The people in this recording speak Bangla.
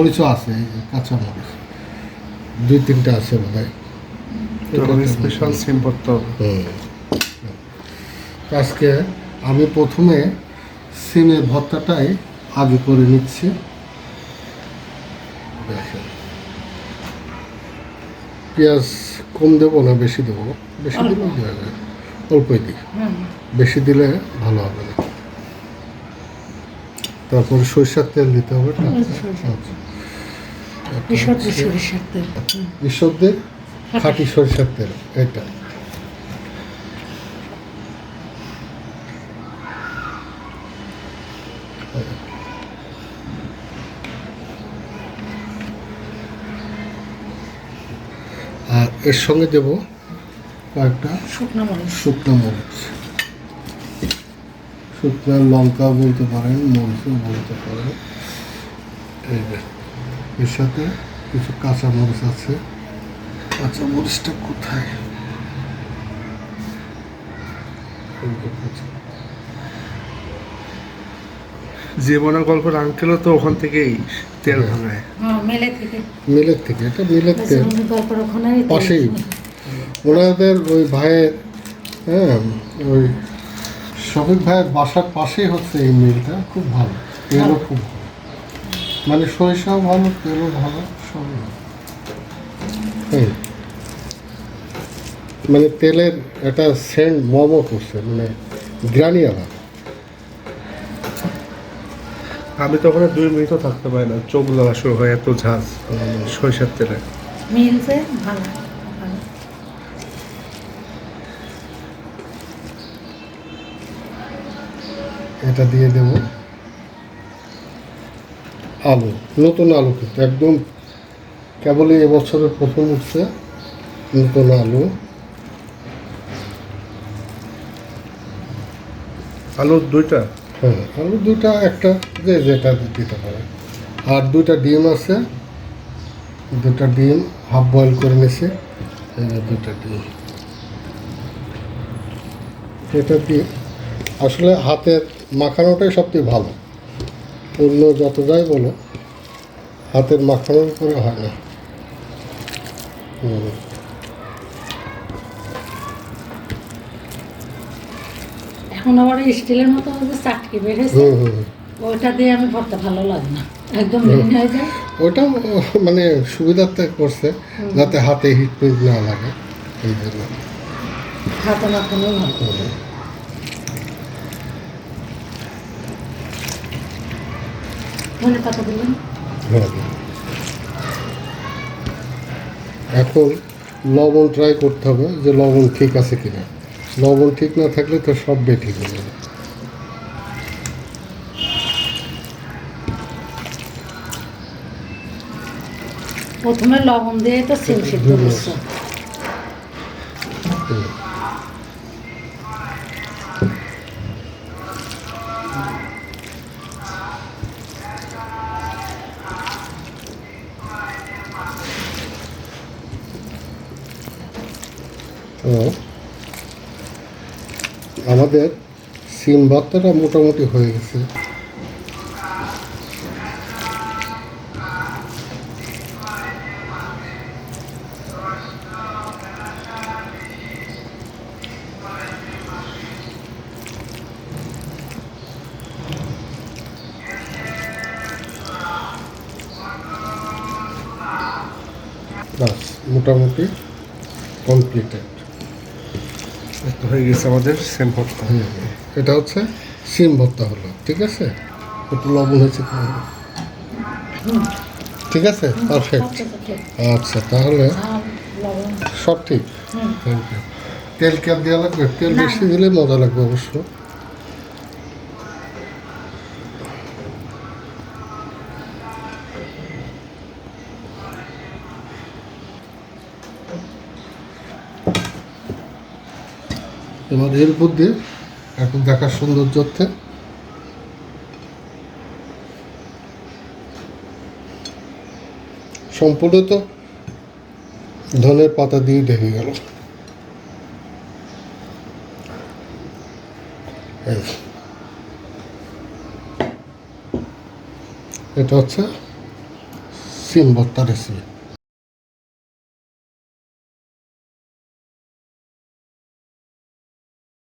মরিচও আছে এই কাঁচা মরিচ দুই তিনটা আছে বোধ হয় তখন স্পেশাল সিম করতে আজকে আমি প্রথমে সিমের ভর্তাটাই আগে করে নিচ্ছি। দেখেন। পেঁয়াজ কম দেবো না বেশি দেবো? বেশি দিলে দেওয়া যায়। অল্পই দিই। বেশি দিলে ভালো হবে। না তারপরে সরিষার তেল দিতে হবে। সরিষার তেল। হুম। খাঁটি সরিষার তেল এটা। আর এর সঙ্গে দেব কয়েকটা শুকনো মরিচ। শুকনো মরিচ। শুকনো লঙ্কা বলতে পারেন মরিচও বলতে পারেন। এই এর সাথে কিছু কাঁচা মরিচ আছে। কাঁচা মরিচটা কোথায়? জীবনের গল্পের আঙ্কেলও তো ওখান থেকেই তেল ভাঙায় হ্যাঁ থেকে। মিলের থেকে এটা মিলের তেল। ওখানে পাশেই। ওনাদের ওই ভাইয়ের হ্যাঁ ওই শফিক ভাইয়ের বাসার পাশেই হচ্ছে এই মিলটা খুব ভালো। তেলও খুব ভালো। মানে সরিষাও ভালো তেলও ভালো সবই হুম। মানে তেলের একটা সেন্ট মোমো করছে মানে গ্রানি আলাদা। আমি তো ওখানে দুই মিনিটও থাকতে পারি না চোখ জ্বলা শুরু হয় এত ঝাঁজ সরিষার তেলে। মিলছে ভালো ভালো। এটা দিয়ে দেব। আলু নতুন আলু কিন্তু একদম কেবলই এবছরের প্রথম উঠছে নতুন আলু। আলুর দুইটা? হ্যাঁ আলু দুইটা একটা যে যেটা দিতে পারে। আর দুইটা ডিম আছে দুটা ডিম হাফ বয়েল করে নিয়েছি দুটা ডিম। এটা দিয়ে আসলে হাতের মাখানোটাই সবচেয়ে ভালো। অন্য যত যাই বলো হাতের মাখানোর উপরে হয় না। হুম। এখন আবার স্টিলের মতো যে চাটকি হুম। ওইটা দিয়ে আমি ভর্তা ভালো লাগে না। একদম হয়ে যায়। ওটা মানে সুবিধার্থে করছে যাতে হাতে হিট না লাগে এই জন্য। হাতে মাখানো ভালো। ধনে পাতা দিলেন। এখন লবণ ট্রাই করতে হবে যে লবণ ঠিক আছে কিনা। লবণ ঠিক না থাকলে তো সব ঠিক হয়ে যাবে প্রথমে লবণ দিয়ে তো সিম সিদ্ধ করছ। আমাদের সিম ভর্তাটা মোটামুটি হয়ে গেছে। মোটামুটি কমপ্লিটেড হয়ে গেছে আমাদের সেম ভর্তা। এটা হচ্ছে সিম ভর্তা হলো ঠিক আছে? একটু লবণ হয়েছে ঠিক আছে? পারফেক্ট আচ্ছা, তাহলে সব ঠিক? থ্যাংক ইউ তেল কি দেওয়া লাগবে? তেল বেশি দিলে মজা লাগবে অবশ্য। এবার এর মধ্যে এখন দেখার সৌন্দর্যতে সম্পূর্ণ তো ধনের পাতা দিয়ে ঢেকে গেল। এটা হচ্ছে সিম ভর্তা রেসিপি।